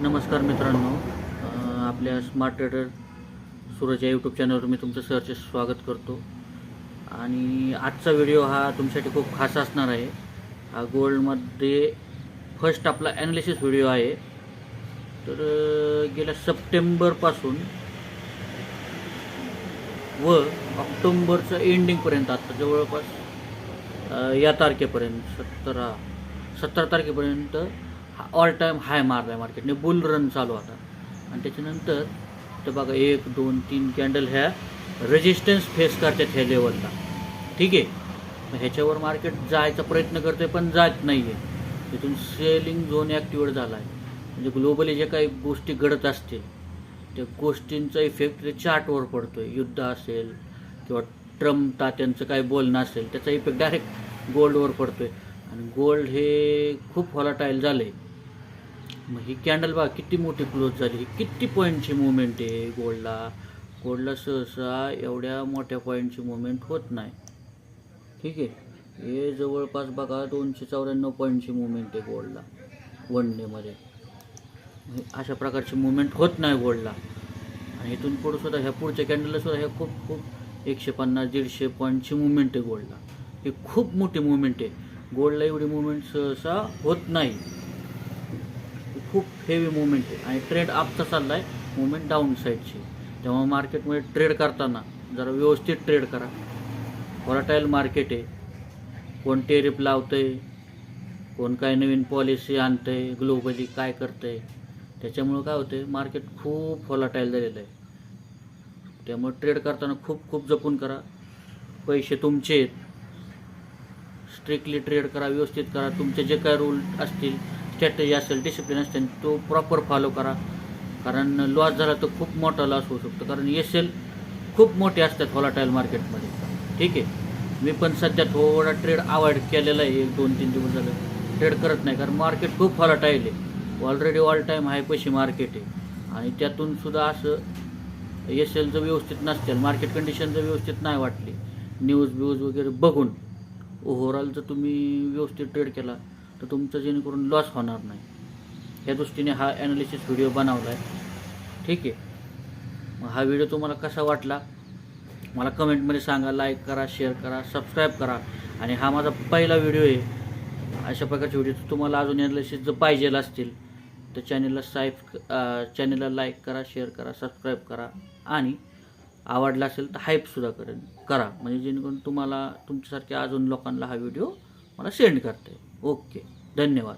नमस्कार मित्रांनो. आपल्या स्मार्ट ट्रेडर सूरज या यूट्यूब चॅनलवर मी तुमचं सरचे स्वागत करतो. आणि आजचा व्हिडिओ हा तुमच्यासाठी खूप खास असणार आहे. हा गोल्डमध्ये फर्स्ट आपला ॲनालिसिस व्हिडिओ आहे. तर गेल्या सप्टेंबरपासून व ऑक्टोंबरचं एंडिंगपर्यंत आता जवळपास या तारखेपर्यंत सतरा सतरा तारखेपर्यंत ऑल टाईम हाय मारला आहे मार्केटने बुल रन चालू होता आणि त्याच्यानंतर तर बघा एक दोन तीन कॅन्डल ह्या रेजिस्टन्स फेस करतात ह्या लेवलला ठीक आहे? मग ह्याच्यावर मार्केट जायचा प्रयत्न करते पण जात नाही आहे तिथून सेलिंग झोन ॲक्टिवेट झाला आहे म्हणजे ग्लोबली जे काही गोष्टी घडत असतील त्या गोष्टींचा इफेक्ट ते चार्टवर पडतो आहे युद्ध असेल किंवा ट्रम्प तात्यांचं काय बोलणं असेल त्याचा इफेक्ट डायरेक्ट गोल्डवर पडतो आहे आणि गोल्ड हे खूप व्हॉलाटाईल झालं आहे मग ही कॅन्डल बघा किती मोठी क्लोज झाली. ही किती पॉईंटची मुवमेंट आहे गोल्डला? गोल्डला सहसा एवढ्या मोठ्या पॉईंटची मुवमेंट होत नाही. ठीक आहे? हे जवळपास बघा दोनशे चौऱ्याण्णव पॉईंटची मुवमेंट आहे गोल्डला वन डेमध्ये अशा प्रकारची मुवमेंट होत नाही गोल्डला. आणि इथून पुढं सुद्धा ह्या पुढच्या कॅन्डलला सुद्धा ह्या खूप खूप एकशे पन्नास दीडशे पॉईंटची मुवमेंट आहे गोल्डला. ही खूप मोठी मुवमेंट आहे. गोल्डला एवढी मुवमेंट सहसा होत नाही. खूप हेवी मुवमेंट आहे. आणि ट्रेड अपचा चालला आहे मुवमेंट डाऊन साईडची तेव्हा मार्केटमध्ये ट्रेड करताना जरा व्यवस्थित ट्रेड करा. व्हॉलाटाईल मार्केट आहे. कोण टेरिप लावतं आहे कोण काय नवीन पॉलिसी आणतं आहे ग्लोबली काय करतं आहे त्याच्यामुळं काय होतंय मार्केट खूप व्हॉलाटाईल झालेलं आहे. त्यामुळे ट्रेड करताना खूप खूप जपून करा. पैसे तुमचे आहेत. स्ट्रिक्टली ट्रेड करा व्यवस्थित करा. तुमचे जे काय रूल असतील स्ट्रॅटेजी असेल डिसिप्लिन असेल तो प्रॉपर फॉलो करा. कारण लॉस झाला तर खूप मोठा लॉस होऊ शकतो. कारण एस एल खूप मोठे असतात व्हॉलाटाईल मार्केटमध्ये ठीक आहे? मी पण सध्या थोडा ट्रेड अवॉइड केलेला आहे. एक दोन तीन दिवस झालं. ट्रेड करत नाही. कारण मार्केट खूप व्हॉलाटाईल आहे. ऑलरेडी ऑल टाईम हाय पैसे मार्केट आहे. आणि त्यातून सुद्धा असं एस एलचं व्यवस्थित नसतील मार्केट कंडिशन जर व्यवस्थित नाही वाटली न्यूज ब्यूज वगैरे बघून ओव्हरऑल जर तुम्ही व्यवस्थित ट्रेड केला तर तुमचं जेणेकरून लॉस होणार नाही. या दृष्टीने हा ॲनालिसिस व्हिडिओ बनवला आहे ठीक आहे. मग हा व्हिडिओ तुम्हाला कसा वाटला? मला कमेंटमध्ये सांगा लाईक करा शेअर करा सबस्क्राईब करा. आणि हा माझा पहिला व्हिडिओ आहे. अशा प्रकारचे व्हिडिओ तुम्हाला अजून ॲनालिसिस जर पाहिजे असतील तर चॅनलला साईफ चॅनलला लाईक करा शेअर करा सबस्क्राईब करा. आणि आवडला असेल तर हाईपसुद्धा करेन करा. म्हणजे जेणेकरून तुम्हाला तुमच्यासारख्या अजून लोकांना हा व्हिडिओ मला सेंड करता. येईल ओके. धन्यवाद.